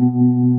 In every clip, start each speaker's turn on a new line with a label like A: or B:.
A: Mm-hmm.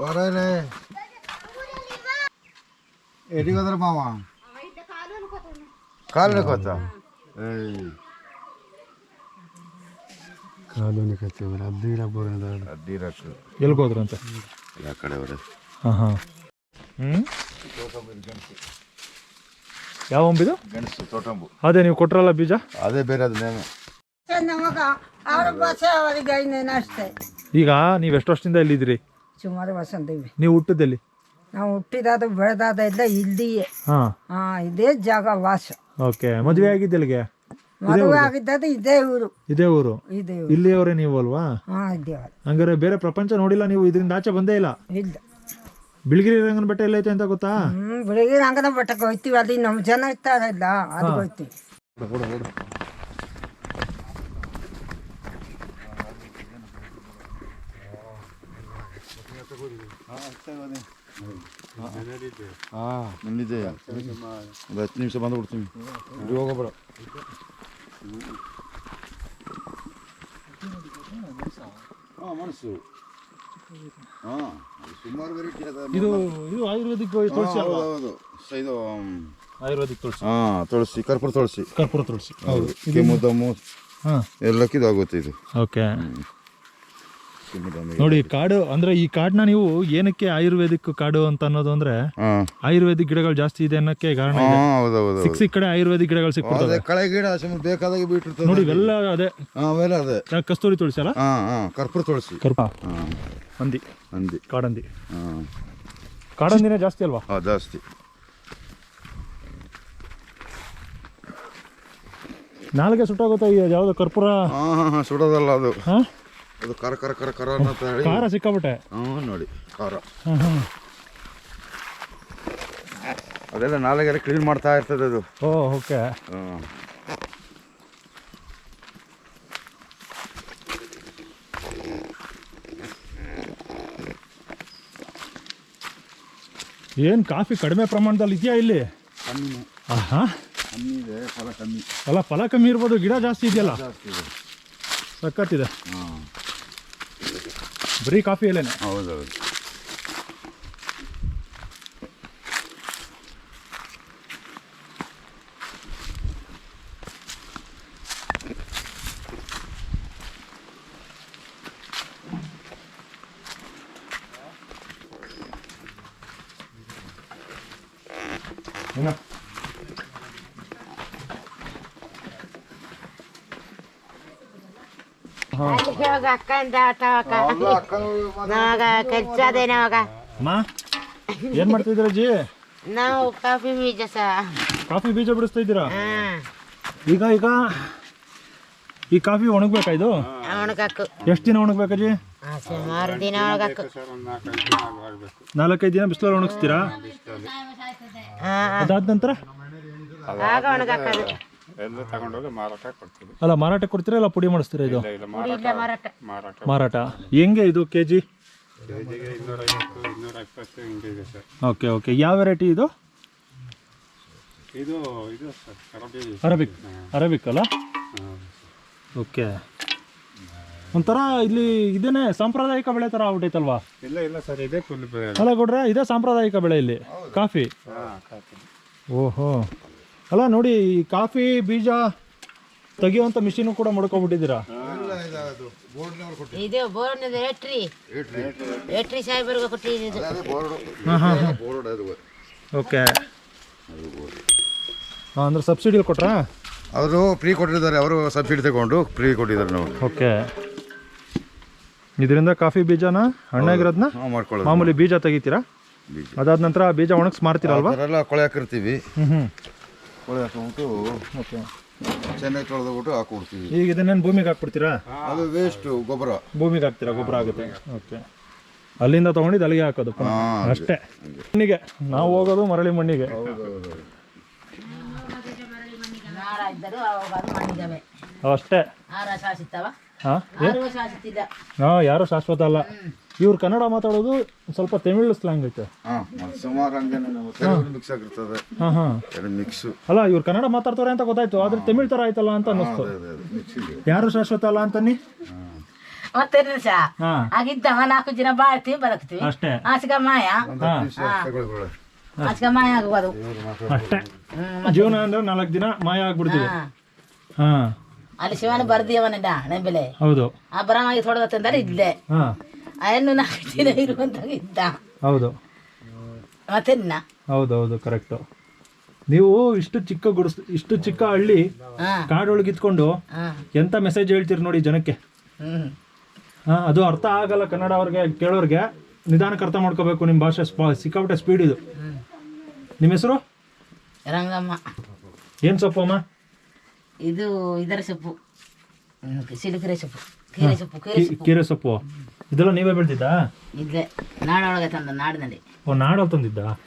A: వరేలే ఎటు కదరా మామ కాలు కొత్త
B: ಕಾಲೋನಿ ಕತ್ತೆ ಹದಿನೈದು ಬರೋದ
A: ಅಡ್ಡಿ ರಕ್ಕು
C: ಎಲ್ಲಿಗೆ ಹೋದ್ರಂತೆ
A: ಆ ಕಡೆ ಬರ
C: ಹಾಂ ಹಾಂ ಹ್ಞೂ ಯಾವ ಒಂಬಿದು
A: ಗಣಸು ತೋಟಂಬು
C: ಅದೇ ನೀವು ಕೊಟ್ರಲ್ಲ ಬೀಜ
A: ಅದೇ ಬೇರೆ ಅದು ನೇಮ
D: ನಮಗ ಅವ್ರ ಭಾಷೆ ಅವರಿಗೆ ಇನ್ನೇನು ಅಷ್ಟೇ
C: ಈಗ ನೀವು ಎಷ್ಟು ವರ್ಷದಿಂದ ಇಲ್ಲಿದ್ದೀರಿ
D: ಸುಮಾರು ವಸಂತಿವಿ ಅಂತೀವಿ
C: ನೀವು ಹುಟ್ಟಿದಲ್ಲಿ
D: ನಾವು ಹುಟ್ಟಿದಾದ ಬೆಳೆದಾದ ಇಲ್ಲ ಇಲ್ಲಿಯೇ.
C: ಹಾಂ.
D: ಹಾ ಇದೇ ಜಾಗ ವಾಸ.
C: ಓಕೆ ಮದುವೆ ಆಗಿದ್ದಲ್ಲಿಗೆ
D: ಮದುವೆ ಆಗಿದ್ದದ್ದು ಇದೇ ಊರು.
C: ಇದೇ ಊರು?
D: ಇದೇ ಊರು.
C: ಇಲ್ಲಿಯವರೇ ನೀವು ಅಲ್ವಾ?
D: ಹಾ ಇದ್ದೇವಲ್ಲ
C: ಹಂಗಾರೆ ಬೇರೆ ಪ್ರಪಂಚ ನೋಡಿಲ್ಲ ನೀವು ಇದರಿಂದ ಆಚೆ ಬಂದೇ ಇಲ್ಲ?
D: ಇಲ್ಲ.
C: ಬಿಳಿಗಿರಿ ರಂಗನ ಬೆಟ್ಟ ಎಲ್ಲೈತೆ ಅಂತ ಗೊತ್ತಾ?
D: ಹ್ಮ್ ಬಿಳಿಗಿರಿ ರಂಗನ ಬೆಟ್ಟಕ್ಕೆ ಹೋಗ್ತೀವಿ ಅಲ್ಲಿ ನಮ್ಮ ಜನ ಇರ್ತಾರಲ್ಲ ಅದು ಹೋಗ್ತೀವಿ
A: ಮುಂದಿದೆ ಒಂದು ಹತ್ತು ನಿಮಿಷ ಬಂದು ಬಿಡ್ತೀನಿ. ಇಲ್ಲಿ ಹೋಗೋಬ್ರ ಹಾಂ ಮನಸ್ಸು. ಹಾಂ ಸುಮಾರು ವೆರೈಟಿ ಅದ
C: ಇದು ಇದು ಆಯುರ್ವೇದಿಕ್ ತುಳಸಿ ಅಲ್ವಾ?
A: ಹೌದು ಇದು
C: ಆಯುರ್ವೇದಿಕ್ ತುಳಸಿ.
A: ಹಾಂ ತುಳಸಿ ಕರ್ಪೂರ ತುಳಸಿ.
C: ಕರ್ಪೂರ ತುಳಸಿ. ಹೌದು.
A: ಕೆಮ್ಮು ದಮ್ಮು
C: ಹಾಂ.
A: ಎಲ್ಲಕ್ಕಿದು ಆಗುತ್ತೆ ಇದು.
C: ಓಕೆ. ನೋಡಿ ಕಾಡು ಅಂದ್ರೆ ಈ ಕಾಡನ್ನ ನೀವು ಏನಕ್ಕೆ ಆಯುರ್ವೇದಿಕ್ ಕಾಡು ಅಂತ ಅನ್ನೋದು ಅಂದ್ರೆ ಆಯುರ್ವೇದಿಕ್ ಗಿಡಗಳು ಜಾಸ್ತಿ ಇದೆ ಅನ್ನೋಕೆ ಕಾರಣ ಸಿಕ್ ಸಿಕ್ ಕಡೆ ಆಯುರ್ವೇದಿಕ್ ಗಿಡಗಳು ಸಿಕ್ಬಿಡ್ತವೆ.
A: ಕಳೆ ಗಿಡ ಸುಮ್ಮನೆ ಬೇಕಾದಾಗ ಬಿಟ್ಟಿರ್ತದೆ
C: ನೋಡಿ ಇವೆಲ್ಲ ಅದೇ.
A: ಅವೆಲ್ಲ ಅದೇ.
C: ಕಸ್ತೂರಿ ತುಳಸಿ ಅಲ್ಲ?
A: ಹಾಂ ಹಾಂ ಕರ್ಪೂರ ತುಳಸಿ.
C: ಕರ್ಪ ಹಂದಿ.
A: ಹಂದಿ.
C: ಕಾಡಂದಿ.
A: ಹಾಂ.
C: ಕಾಡಂದಿನೇ ಜಾಸ್ತಿ ಅಲ್ವಾ?
A: ಜಾಸ್ತಿ.
C: ನಾಲ್ಗೆ ಸುಟ್ಟೋಗುತ್ತೆ ಯಾವ್ದು ಕರ್ಪೂರ?
A: ಸುಡೋದಲ್ಲ ಅದು.
C: ಹಾ?
A: ಅದು ಕರ ಕರ ಕರ ಕರ ಅಂತ ಹೇಳಿ.
C: ಖಾರ ಸಿಕ್ಕಬಿಟ್ಟೆ
A: ಹಾಂ ನೋಡಿ ಖಾರ.
C: ಹಾ ಹಾ
A: ಅದೆಲ್ಲ ನಾಲೆಗೆಲ್ಲ ಕ್ಲೀನ್ ಮಾಡ್ತಾ ಇರ್ತದೆ ಅದು.
C: ಓ ಓಕೆ. ಏನ್ ಕಾಫಿ ಕಡಿಮೆ ಪ್ರಮಾಣದಲ್ಲಿ ಇದೆಯಾ ಇಲ್ಲಿ?
A: ಕಮ್ಮಿ.
C: ಹಾಂ
A: ಕಮ್ಮಿ ಇದೆ ಫಲ ಕಮ್ಮಿ.
C: ಫಲ ಫಲ ಕಮ್ಮಿ ಇರ್ಬೋದು ಗಿಡ ಜಾಸ್ತಿ ಇದೆಯಲ್ಲ?
A: ಸಕ್ಕತ್ತಿದೆ ಇದೆ.
C: ಸಖತ್ತಿದೆ
A: ಹಾಂ
C: ಬರೀ ಕಾಫಿ ಎಲೆನೆ
A: ಹೌದೌದು.
C: ಏನ?
E: ನಾವಾಗ ಕೆಲ್ಸದೇ ನಾವಾಗ
C: ಅಮ್ಮ ಏನ್ ಮಾಡ್ತಿದ್ರ ಅಜ್ಜಿ
E: ನಾವು ಕಾಫಿ ಬೀಜ ಸಹ
C: ಕಾಫಿ ಬೀಜ ಬಿಡಿಸ್ತಾ ಇದ್ದೀರಾ? ಈಗ ಈಗ ಈ ಕಾಫಿ ಒಣಗ್ಬೇಕಾ ಇದು?
E: ಒಣಗಾಕು.
C: ಎಷ್ಟು ದಿನ ಒಣಗ್ಬೇಕಜ್ಜಿ
E: ಆ, ಸುಮಾರು ದಿನ ಒಳಗೆ
C: ನಾಲ್ಕೈದು ದಿನ ಬಿಸಿಲಲ್ಲಿ ಒಣಗಿಸ್ತೀರಾ? ಅದಾದ ನಂತರ?
E: ಆಗ ಒಣಗಾಕೋದು.
F: ಎಲ್ಲ ತಗೊಂಡೋಗಿ ಮಾರಾಟ ಕೊಡ್ತೀವಿ.
C: ಅಲ್ಲ ಮಾರಾಟ ಕೊಡ್ತೀರಾ ಇಲ್ಲ ಪುಡಿ ಮಾಡಿಸ್ತೀರಾ ಇದು?
F: ಇಲ್ಲ
E: ಇಲ್ಲ ಮಾರಾಟ
F: ಮಾರಾಟ.
C: ಮಾರಾಟ. ಹೆಂಗೆ ಇದು ಕೆ ಜಿ
F: ಕೆಜಿಗೆ ಇನ್ನೂರೈವತ್ತು ಇನ್ನೂರ ಇಪ್ಪತ್ತು ಹಿಂಗೆ ಇದೆ ಸರ್.
C: Okay okay. ಯಾವ ವೆರೈಟಿ ಇದು?
F: ಇದು ಇದು ಸರ್ ಕರಬಿ
C: ಅರಬಿಕ್. ಅರಬಿಕ್ ಅಲ್ಲ? ಓಕೆ. ಒಂಥರ ಇಲ್ಲಿ ಇದೇನೆ ಸಾಂಪ್ರದಾಯಿಕ ಬೆಳೆ ಥರ ಆಗ್ಬಿಟ್ಟೈತಲ್ವಾ
F: ಇಲ್ಲ ಇಲ್ಲ ಸರ್ ಇದೇ ಫುಲ್ ಬೆಳೆ.
C: ಅಲ್ಲ ಕೊಡ್ರೆ ಇದೇ ಸಾಂಪ್ರದಾಯಿಕ ಬೆಳೆ ಇಲ್ಲಿ. ಕಾಫಿ?
F: ಹಾಂ ಕಾಫಿ.
C: ಓಹೋ. ಅಲ್ಲ ನೋಡಿ ಈ ಕಾಫಿ ಬೀಜ ತೆಗಿಯುವಂತ ಮಿಷಿನ್ ಕೂಡ ಮಡ್ಕೊಬಿಟ್ಟಿದ್ದೀರಾ
E: ಇದು ಬೋರ್ಡ್ ಎಟ್ರಿ ಎಟ್ರಿ ಸಾಹೇಬರಿಗೆ ಕೊಟ್ಟಿದ್ದು
C: ಓಕೆ. ಹಾಂ ಅಂದ್ರೆ ಸಬ್ಸಿಡಿ ಕೊಟ್ರಾ?
A: ಅವರು ಫ್ರೀ ಕೊಟ್ಟಿದ್ದಾರೆ ಅವರು ಸಬ್ಸಿಡಿ ತಗೊಂಡು ಫ್ರೀ ಕೊಟ್ಟಿದ್ದಾರೆ ನಾವು
C: ಓಕೆ. ಇದರಿಂದ ಕಾಫಿ ಬೀಜನ ಹಣ್ಣಾಗಿರೋದನ್ನ
A: ಮಾಡ್ಕೊಳ್ಳೋದು.
C: ಮಾಮೂಲಿ ಬೀಜ ತೆಗಿತೀರಾ? ಅದಾದ ನಂತರ ಬೀಜ ಒಣಗಿಸ್ ಮಾಡ್ತೀರಲ್ವಾ?
A: ಅದರೆಲ್ಲ ಕೊಳೆ ಹಾಕಿರ್ತೀವಿ.
C: ಹ್ಞೂ ಹ್ಞೂ
A: ಕೊಳೆ ಹಾಕೊಂಡ್ಬಿಟ್ಟು
C: ಓಕೆ
A: ಚೆನ್ನಾಗಿ ತೊಳೆದ್ಬಿಟ್ಟು ಹಾಕೊಡ್ತೀವಿ.
C: ಈಗ ಇದನ್ನೇನು ಭೂಮಿಗೆ ಹಾಕ್ಬಿಡ್ತೀರಾ?
A: ಅದು ವೇಸ್ಟು ಗೊಬ್ಬರ.
C: ಭೂಮಿಗೆ ಹಾಕ್ತೀರಾ? ಗೊಬ್ಬರ ಆಗುತ್ತೆ. ಓಕೆ ಅಲ್ಲಿಂದ ತೊಗೊಂಡಿದ್ದು ಅಲ್ಲಿಗೆ ಹಾಕೋದು. ಅಷ್ಟೇ. ಮಣ್ಣಿಗೆ. ನಾವು ಹೋಗೋದು ಮರಳಿ ಮಣ್ಣಿಗೆ. ಅಷ್ಟೇ.
E: ಆರ ಶಾಸಿತ್ತವ
C: ಹಾಂ
E: ಆರು ಶಾಸಿತ್ತಿಲ್ಲ
C: ಹಾಂ ಯಾರು ಶಾಶ್ವತ ಅಲ್ಲ. ಇವ್ರು ಕನ್ನಡ ಮಾತಾಡೋದು ಸ್ವಲ್ಪ ತಮಿಳು ಸ್ಲ್ಯಾಂಗ್ ಐತೆ.
A: ಸುಮಾರು ಹಂಗೆ ಮಿಕ್ಸ್ ಆಗಿರ್ತದೆ.
C: ಹಾಂ ಹಾಂ.
A: ಎರಡು ಮಿಕ್ಸು
C: ಅಲ್ಲ ಇವ್ರು ಕನ್ನಡ ಮಾತಾಡ್ತಾರೆ ಅಂತ ಗೊತ್ತಾಯ್ತು ಆದ್ರೆ ತಮಿಳ್ ತರ ಆಯ್ತಲ್ಲ ಅಂತ ಅನ್ನಿಸ್ತು. ಯಾರು ಶಾಶ್ವತ ಅಲ್ಲ ಅಂತನಿ
G: ಮತ್ತೆ ಸಹ ಆಗಿದ್ದವ ನಾಲ್ಕು ದಿನ ಬಾಳ್ತೀವಿ ಬದುಕ್ತೀವಿ.
C: ಅಷ್ಟೇ.
G: ಆಸಿಗ ಮಾಯ. ಆಸಿಗ ಮಾಯ ಆಗುವುದು.
C: ಅಷ್ಟೇ. ಜೀವನ ಅಂದ್ರೆ ನಾಲ್ಕು ದಿನ ಮಾಯ ಆಗ್ಬಿಡ್ತೀವಿ
G: ಹಾ. ಅಲ್ಲಿ ಶಿವನ ಬರ್ದಿಯವನಿದ್ದ ನೆಂಬೆಲೆ.
C: ಹೌದು.
G: ಆ ಬರವಾಗಿ ತೊಡಗತ್ತಂದ್ರೆ ಇದ್ದೆ.
C: ಹಾಂ.
G: ಅಯನ್ನು ನಾಲ್ಕು ದಿನ ಇರುವಂತ ಇದ್ದ.
C: ಹೌದು. ಹೌದು ಹೌದು ಕರೆಕ್ಟು ನೀವು ಇಷ್ಟು ಚಿಕ್ಕ ಗುಡಿಸ್ ಇಷ್ಟು ಚಿಕ್ಕ ಹಳ್ಳಿ
G: ಹಾ.
C: ಕಾಡೊಳಗೆ ಇದ್ಕೊಂಡು
G: ಹಾ.
C: ಎಂತ ಮೆಸೇಜ್ ಹೇಳ್ತೀರಿ ನೋಡಿ ಜನಕ್ಕೆ?
G: ಹ್ಮ್.
C: ಹಾಂ ಅದು ಅರ್ಥ ಆಗಲ್ಲ ಕನ್ನಡ ಅವ್ರಿಗೆ ಕೇಳೋರಿಗೆ. ನಿಧಾನಕ್ಕೆ ಅರ್ಥ ಮಾಡ್ಕೋಬೇಕು ನಿಮ್ಮ ಭಾಷೆ ಸ್ಪಾ ಸಿಕ್ಕಾಪಟ್ಟೆ ಸ್ಪೀಡ್ ಇದು. ನಿಮ್ಮ ಹೆಸರು?
G: ರಂಗಮ್ಮ.
C: ಏನು ಸೊಪ್ಪು ಅಮ್ಮ?
G: ಇದು ಇದರ ಸೊಪ್ಪು. ಹ್ಮ್, ಸಿಲುಕರೆ ಸೊಪ್ಪು. ಕೀರೆ ಸೊಪ್ಪು ಕೀರೆ
C: ಕಿ-
G: ಸೊಪ್ಪು.
C: ಕೀರೆ ಸೊಪ್ಪು. ಇದೆಲ್ಲ ನೀವೇ ಬೆಳ್ದಿದ್ದಾ?
G: ಇದ್ಲೆ ನಾಡೊಳಗೆ ತಂದ ನಾಡಿನಲ್ಲಿ.
C: ಓ ನಾಡು ತಂದಿದ್ದ?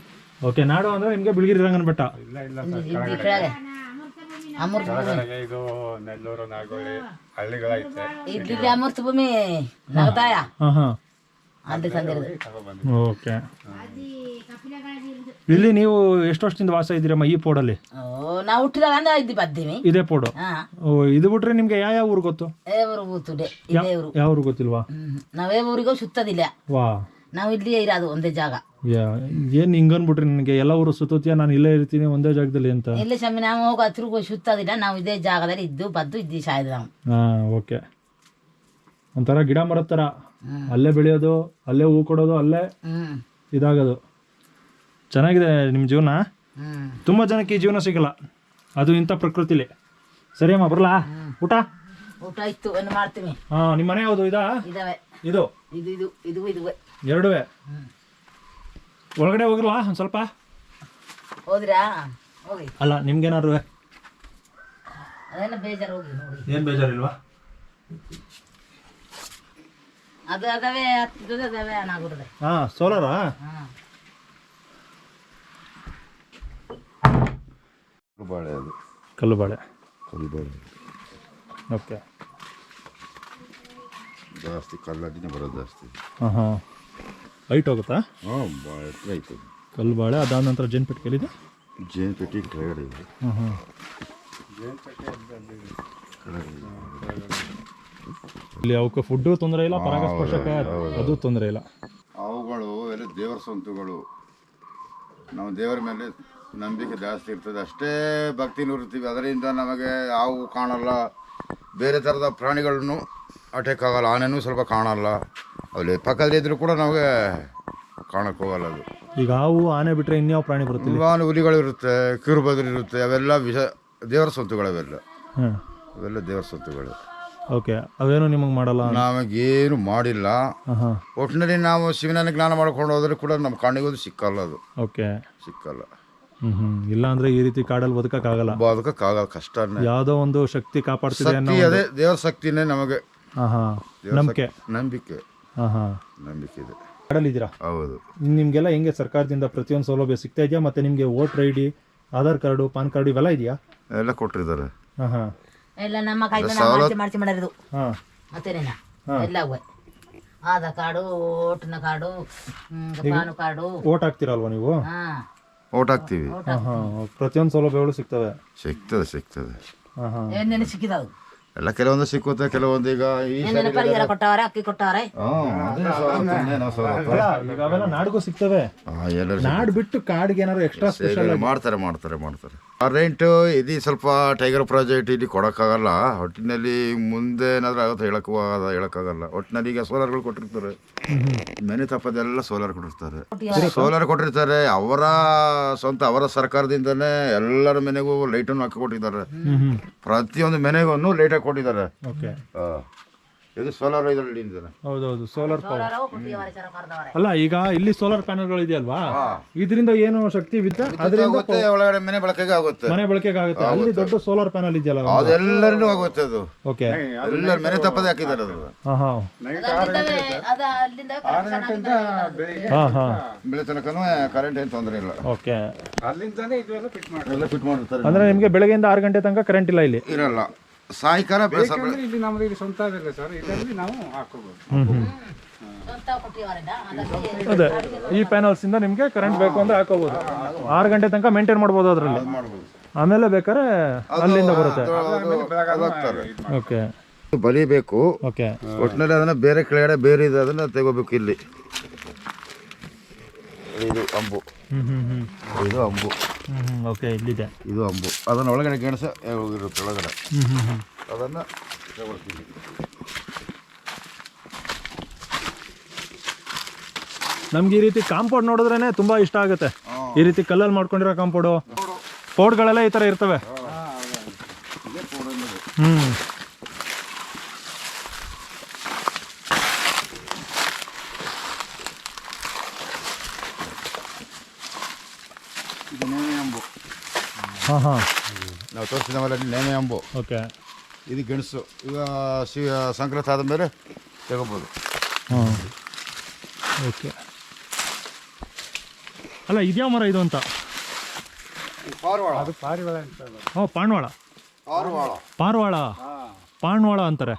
C: ಓಕೆ ನಾಡು ಅಂದ್ರೆ ನಿಮ್ಗೆ ಬಿಳಿಗಿರಿ ರಂಗನ ಬೆಟ್ಟ.
F: ಇಲ್ಲ ಇಲ್ಲ
G: ಕೆಳಗೆ. ಅಮೃತ ಭೂಮಿ
F: ಕೆಳಗಡೆಗೆ ಇದು ನೆಲ್ಲೂರು ನಾಗೋಳಿ ಹಳ್ಳಿಗಳೈತೆ.
G: ಇದ್ದಿದ್ದೆ ಅಮೃತ ಭೂಮಿ. ನಗದಾಯ
C: ಹಾ ಹಾಂ. ಓಕೆ. ಇಲ್ಲಿ ನೀವು ಎಷ್ಟು ವರ್ಷದಿಂದ ವಾಸ ಇದ್ದೀರಮ್ಮ ಈ ಪೋಡಲ್ಲಿ?
G: ನಾವು ಹುಟ್ಟಿದಾಗ ಅಂದ್ರೆ ಇದ್ದಿ ಬದ್ದೀವಿ
C: ಇದೇ ಪೋಡು? ಓ ಇದು ಬಿಟ್ರೆ ನಿಮ್ಗೆ ಯಾವ ಯಾವ ಊರು ಗೊತ್ತು?
G: ಏ ಊರು ಕೂತುಡೆ ಇದೇ ಊರು.
C: ಯಾವ ಊರು ಗೊತ್ತಿಲ್ವಾ.
G: ನಾವೇ ಊರಿಗೂ ಸುತ್ತದಿಲ್ಲ.
C: ವಾ.
G: ನಾವು ಇಲ್ಲಿ ಇರೋದು ಒಂದೇ ಜಾಗ.
C: ಯಾ- ಏನ್ ಹಿಂಗನ್ಬಿಟ್ರಿ ನನಗೆ ಎಲ್ಲ ಊರು ಸುತ್ತೋತಿಯ? ನಾನು ಇಲ್ಲೇ ಇರ್ತೀನಿ ಒಂದೇ ಜಾಗದಲ್ಲಿ ಅಂತ.
G: ಇಲ್ಲ ಸ್ವಾಮಿ ನಾವು ಹೋಗೋ ಹತ್ರ ಸುತ್ತದಿಲ್ಲ ನಾವು ಇದೇ ಜಾಗದಲ್ಲಿ ಇದ್ದು ಬದ್ದು ಇದ್ದೀವಿ ಸಾಯ್ದು ನಾವು.
C: ಹಾ ಓಕೆ. ಒಂಥರ ಗಿಡ ಮರದ ಥರ ಅಲ್ಲೇ ಬೆಳೆಯೋದು ಅಲ್ಲೇ ಹೂ ಕೊಡೋದು ಅಲ್ಲೇ ಇದಾಗೋದು. ಚೆನ್ನಾಗಿದೆ ನಿಮ್ಮ ಜೀವನ? ತುಂಬ ಜನಕ್ಕೆ ಈ ಜೀವನ ಸಿಗಲ್ಲ. ಅದು ಇಂಥ ಪ್ರಕೃತಿಲಿ. ಸರಿ ಅಮ್ಮ ಬರಲಾ ಊಟ?
G: ಊಟ ಇತ್ತು ಒಂದು ಮಾಡ್ತೀವಿ
C: ಹಾಂ ನಿಮ್ಮ ಮನೆ ಯಾವುದು? ಇದಾ?
G: ಇದಾವೆ.
C: ಇದು?
G: ಇದು ಇದು ಇದು
C: ಎರಡುವೆ. ಒಳಗಡೆ ಹೋಗಿರಲ್ಲ ಒಂದು ಸ್ವಲ್ಪ?
G: ಹೋದ್ರಾ? ಹೋಗಿ.
C: ಅಲ್ಲ ನಿಮ್ಗೇನಾದ್ರು?
G: ಅದೆಲ್ಲ ಬೇಜಾರು ಹೋಗಿ
C: ಏನು ಬೇಜಾರಿಲ್ವಾ?
G: ಅದು ಅದವೇ ಹತ್ತು ಅದಾವೆ ಅನಾಗುತ್ತದೆ
C: ಹಾಂ ಸೋಲಾರಾ?
G: ಹಾಂ.
A: ಬಾಳೆ ಅದು.
C: ಕಲ್ಲು ಬಾಳೆ
A: ಕಲ್ಲು ಬಾಳೆ
C: ಓಕೆ.
A: ಜಾಸ್ತಿ ಕಲ್ಲಾಗಿನೇ ಬರೋದು ಜಾಸ್ತಿ.
C: ಹಾಂ ಹಾಂ. ಹೈಟ್ ಹೋಗುತ್ತಾ?
A: ಹಾಂ ಭಾಳ ಎತ್ತರ ಐತೆ
C: ಕಲ್ಲು ಬಾಳೆ ಅದಾದ ನಂತರ ಜೇನುಪೆಟ್ಟಿಗೆಲಿದೆ
A: ಜೇನು ಪೆಟ್ಟಿ ಕೆಳಗಡೆ ಇದೆ.
C: ಹಾಂ ಹಾಂ ಇಲ್ಲಿ ಅವಕ್ಕೆ ಫುಡ್ಡು ತೊಂದರೆ ಇಲ್ಲ ಪರಾಗಸ್ಪರ್ಶಕ್ಕೆ ಅದು ತೊಂದರೆ ಇಲ್ಲ.
A: ಅವುಗಳು ಎಲ್ಲ ದೇವರ ಸಂತುಗಳು ನಾವು ದೇವರ ಮೇಲೆ ನಂಬಿಕೆ ಜಾಸ್ತಿ ಇರ್ತದೆ. ಅಷ್ಟೇ ಭಕ್ತಿ ಇರ್ತೀವಿ ಅದರಿಂದ ನಮಗೆ ಹಾವು ಕಾಣಲ್ಲ. ಬೇರೆ ಥರದ ಪ್ರಾಣಿಗಳನ್ನು ಅಟ್ಯಾಕ್ ಆಗಲ್ಲ. ಆನೆನೂ ಸ್ವಲ್ಪ ಕಾಣಲ್ಲ. ಅಲ್ಲಿ ಪಕ್ಕದಲ್ಲಿ ಇದ್ರು ಕೂಡ ನಮಗೆ ಕಾಣಕ್ಕೆ ಹೋಗಲ್ಲ ಅದು.
C: ಈಗ ಹಾವು ಆನೆ ಬಿಟ್ಟರೆ ಇನ್ಯಾವ ಪ್ರಾಣಿ ಬರುತ್ತೆ
A: ಇವಾನು ಹುಲಿಗಳಿರುತ್ತೆ ಇರುತ್ತೆ ಕಿರುಬದ್ರು ಇರುತ್ತೆ. ಅವೆಲ್ಲ ವಿಷ ದೇವರ ಸ್ವಂತಗಳು ಅವೆಲ್ಲ. ಅವೆಲ್ಲ ದೇವರ ಸ್ವತ್ತುಗಳು
C: ಓಕೆ ಅವೇನು ನಿಮಗೆ ಮಾಡಲ್ಲ?
A: ನಮಗೇನು ಮಾಡಿಲ್ಲ.
C: ಹಾಂ
A: ಒಟ್ಟಿನಲ್ಲಿ ನಾವು ಶಿವನನ್ನ ಜ್ಞಾನ ಮಾಡ್ಕೊಂಡು ಹೋದ್ರೆ ಕೂಡ ನಮ್ಮ ಕಣ್ಣಿಗೋದು ಸಿಕ್ಕಲ್ಲ ಅದು.
C: ಓಕೆ.
A: ಸಿಕ್ಕಲ್ಲ.
C: ಹ್ಮ್ ಹ್ಞೂ ಇಲ್ಲ ಅಂದ್ರೆ ಈ ರೀತಿ ಕಾಡಲ್ಲಿ ಬದುಕಕ್ಕಾಗಲ್ಲ.
A: ಬದುಕಕ್ಕಾಗಲ್ಲ ಕಷ್ಟನೇ.
C: ಯಾವುದೋ ಒಂದು ಶಕ್ತಿ ಕಾಪಾಡ್ತಿದೆ ಅನ್ನೋ
A: ಶಕ್ತಿ ಅದೇ ದೇವರ ಶಕ್ತಿನೇ ನಮಗೆ.
C: ಹಾಂ ಹಾಂ
A: ದೇವರ
C: ನಂಬಿಕೆ.
A: ಶಕ್ತಿ- ನಂಬಿಕೆ.
C: ಹಾಂ ಹಾಂ
A: ನಂಬಿಕೆ ಇದೆ.
C: ಕಾಡಲ್ಲಿದ್ದೀರಾ
A: ಹೌದು.
C: ನಿಮಗೆಲ್ಲ ಹೆಂಗೆ ಸರ್ಕಾರದಿಂದ ಪ್ರತಿಯೊಂದು ಸೌಲಭ್ಯ ಸಿಗ್ತಾ ಇದೆಯಾ? ಮತ್ತು ನಿಮಗೆ voter I D Aadhaar card PAN card ಇವೆಲ್ಲ ಇದೆಯಾ?
A: ಎಲ್ಲ ಕೊಟ್ಟಿದ್ದಾರೆ.
C: ಹಾಂ ಹಾಂ
G: ಎಲ್ಲ ನಮ್ಮ ಕೈಯಿಂದ ನಾವು ಮಾಡಿಸಿ ಮಾಡಿಸಿ ಮಾಡಿರೋದು.
C: ಹಾಂ.
G: ಮತ್ತೇನೇನ ಎಲ್ಲ ಆದ ಆಧಾರ್ ಕಾರ್ಡು ಓಟಿನ ಕಾರ್ಡು ಹ್ಮ್, ಪಾನು ಕಾರ್ಡು.
C: ಓಟ್ ಹಾಕ್ತೀರಲ್ವ ನೀವು?
G: ಹಾಂ.
A: ಓಟ್ ಹಾಕ್ತೀವಿ.
C: ಹಾಂ ಹಾಂ. ಪ್ರತಿಯೊಂದು ಸೌಲಭ್ಯಗಳು ಸಿಗ್ತವೆ.
A: ಸಿಗ್ತದೆ ಸಿಗ್ತದೆ.
C: ಹಾಂ ಹಾಂ.
G: ಏನೇನು ಸಿಕ್ಕಿದಾವು
A: ಎಲ್ಲ ಕೆಲವೊಂದು ಸಿಕ್ಕುತ್ತೆ ಕೆಲವೊಂದು ಈಗ ಈ
G: ಏನೇನು ಪರಿಹಾರ ಕೊಟ್ಟವರೆ ಅಕ್ಕಿ ಕೊಟ್ಟವರೆ?
A: ಹ್ಮ್, ಅದೇ ಸವಲತ್ತು, ಇನ್ನೇನೋ ಸವಲತ್ತು.
C: ಈಗ ಅವೆಲ್ಲ ನಾಡಿಗೂ ಸಿಗ್ತವೆ.
A: ಆ, ಎಲ್ಲರೂ
C: ನಾಡ್ ಬಿಟ್ಟು ಕಾಡಿಗೆ ಏನಾದ್ರು ಎಕ್ಸ್ಟ್ರಾ ಸ್ಪೆಷಲ್
A: ಮಾಡ್ತಾರೆ ಮಾಡ್ತಾರೆ ಮಾಡ್ತಾರೆ. ಕರೆಂಟ್ ಇದು ಸ್ವಲ್ಪ ಟೈಗರ್ ಪ್ರಾಜೆಕ್ಟ್ ಇಲ್ಲಿ ಕೊಡೋಕ್ಕಾಗಲ್ಲ. ಒಟ್ಟಿನಲ್ಲಿ ಮುಂದೆ ಏನಾದರೂ ಆಗುತ್ತೆ ಹೇಳಕ್ಕೂ ಆಗಲ್ಲ ಹೇಳಕ್ಕಾಗಲ್ಲ. ಒಟ್ಟಿನಲ್ಲಿ ಈಗ ಸೋಲಾರ್ಗಳು ಕೊಟ್ಟಿರ್ತಾರೆ. ಮನೆ ತಪ್ಪದೆಲ್ಲ ಸೋಲಾರ್ ಕೊಟ್ಟಿರ್ತಾರೆ. ಸೋಲಾರ್ ಕೊಟ್ಟಿರ್ತಾರೆ. ಅವರ ಸ್ವಂತ ಅವರ ಸರ್ಕಾರದಿಂದನೇ ಎಲ್ಲರ ಮನೆಗೂ ಲೈಟನ್ನು ಹಾಕಿ ಕೊಟ್ಟಿದ್ದಾರೆ. ಪ್ರತಿಯೊಂದು ಮನೆಗೂ ಲೈಟ್ ಹಾಕಿ ಕೊಟ್ಟಿದ್ದಾರೆ. ಇದು ಸೋಲಾರ್ ಇದರಲ್ಲಿ
C: ಹೌದೌದು ಸೋಲಾರ್ ಪವರ್ ಅಲ್ಲ ಈಗ ಇಲ್ಲಿ ಸೋಲಾರ್ ಪ್ಯಾನಲ್ಗಳು ಇದೆಯಲ್ವಾ ಇದರಿಂದ ಏನು ಶಕ್ತಿ ಬಿತ್ತ ಅದರಿಂದ
A: ಆಗುತ್ತೆ ಒಳಗಡೆ ಮನೆ ಬಳಕೆಗೆ ಆಗುತ್ತೆ.
C: ಮನೆ ಬಳಕೆಗೆ ಆಗುತ್ತೆ. ಅಲ್ಲಿ ದೊಡ್ಡ ಸೋಲಾರ್ ಪ್ಯಾನಲ್ ಇದೆಯಲ್ಲ
A: ಅದೆಲ್ಲರಿಗೂ ಆಗುತ್ತೆ ಅದು.
C: ಓಕೆ.
A: ಎಲ್ಲರ ಮನೆ ತಪ್ಪದೆ ಹಾಕಿದ್ದಾರೆ ಅದು.
C: ಹಾಂ ಹಾಂ.
G: ಅದು ಅಲ್ಲಿಂದ ಕನೆಕ್ಷನ್
C: ಹಾಂ ಹಾಂ.
A: ಬೆಳೆ ತನಕನೂ ಕರೆಂಟ್ ಏನು ತೊಂದರೆ ಇಲ್ಲ.
C: ಓಕೆ.
F: ಅಲ್ಲಿಂದಾನೇ ಇದೆಲ್ಲ ಫಿಟ್ ಮಾಡಿ
A: ಎಲ್ಲ ಫಿಟ್ ಮಾಡಿರ್ತಾರೆ
C: ಅಂದ್ರೆ ನಿಮಗೆ ಬೆಳಗ್ಗೆಯಿಂದ ಆರು ಗಂಟೆ ತನಕ ಕರೆಂಟ್ ಇಲ್ಲ ಇಲ್ಲಿ?
A: ಇರಲ್ಲ. ಸಾಯಂಕಾಲ
F: ಯಾಕಂದ್ರೆ ಇಲ್ಲಿ ನಮ್ದು ಇಲ್ಲಿ ಸ್ವಂತ ಇದೆ ಸರ್. ಇದರಲ್ಲಿ ನಾವು ಹಾಕೋಬಹುದು
C: ಅದೇ ಈ ಪ್ಯಾನಲ್ಸ್ ಇಂದ ನಿಮಗೆ ಕರೆಂಟ್ ಬೇಕು ಅಂದ್ರೆ ಹಾಕೋಬಹುದು ಆರು ಗಂಟೆ ತನಕ ಮೇಂಟೈನ್ ಮಾಡ್ಬೋದು ಅದರಲ್ಲಿ. ಆಮೇಲೆ ಬೇಕಾದ್ರೆ ಅಲ್ಲಿಂದ ಬರುತ್ತೆ. ಓಕೆ.
A: ಬಲಿಬೇಕು
C: ಓಕೆ.
A: ಒಟ್ಟಿನಲ್ಲಿ ಅದನ್ನ ಬೇರೆ ಕೆಳಗಡೆ ಬೇರೆ ಇದೆ ಅದನ್ನ ತೆಗೋಬೇಕು ಇಲ್ಲಿ. ಇದು ಅಂಬು.
C: ಹ್ಞೂ ಹ್ಞೂ
A: ಇದು ಅಂಬು.
C: ಓಕೆ ಇಲ್ಲಿದೆ.
A: ಇದು ಅಂಬು. ಅದನ್ನು ಒಳಗಡೆ ಗೆಣಸ ಇರುತ್ತೆ ಒಳಗಡೆ ಅದನ್ನು ತಗೊಳ್ತೀವಿ
C: ನಮ್ಗೆ ಈ ರೀತಿ ಕಾಂಪೌಂಡ್ ನೋಡಿದ್ರೇನೆ ತುಂಬಾ ಇಷ್ಟ ಆಗುತ್ತೆ. ಈ ರೀತಿ ಕಲ್ಲಲ್ಲಿ ಮಾಡ್ಕೊಂಡಿರೋ ಕಾಂಪೌಂಡು. ಫೋರ್ಡ್ಗಳೆಲ್ಲ ಈ ತರ ಇರ್ತವೆ. ಹ್ಮ್
A: ಇದು ನೇಮೆ ಅಂಬು
C: ಹಾ ಹಾಂ.
A: ನಾವು ತೋರಿಸಿದ ಮೇಲೆ ನೇಮೆ ಅಂಬು.
C: ಓಕೆ.
A: ಇದು ಗೆಣಸು. ಈಗ ಸಿ ಸಂಕ್ರಾಂತಿ ಆದಮೇಲೆ ತಗೋಬೋದು.
C: ಹಾಂ. ಓಕೆ. ಅಲ್ಲ ಇದ್ಯಾವ ಮರ ಇದು ಅಂತ?
F: ಅದು ಪಾರಿವಾಳ ಅಂತ.
C: ಓ ಪಾಣ್ವಾಳ.
A: ಪಾರಿವಾಳ.
C: ಪಾರ್ವಾಳ. ಪಾಣ್ವಾಳ ಅಂತಾರೆ.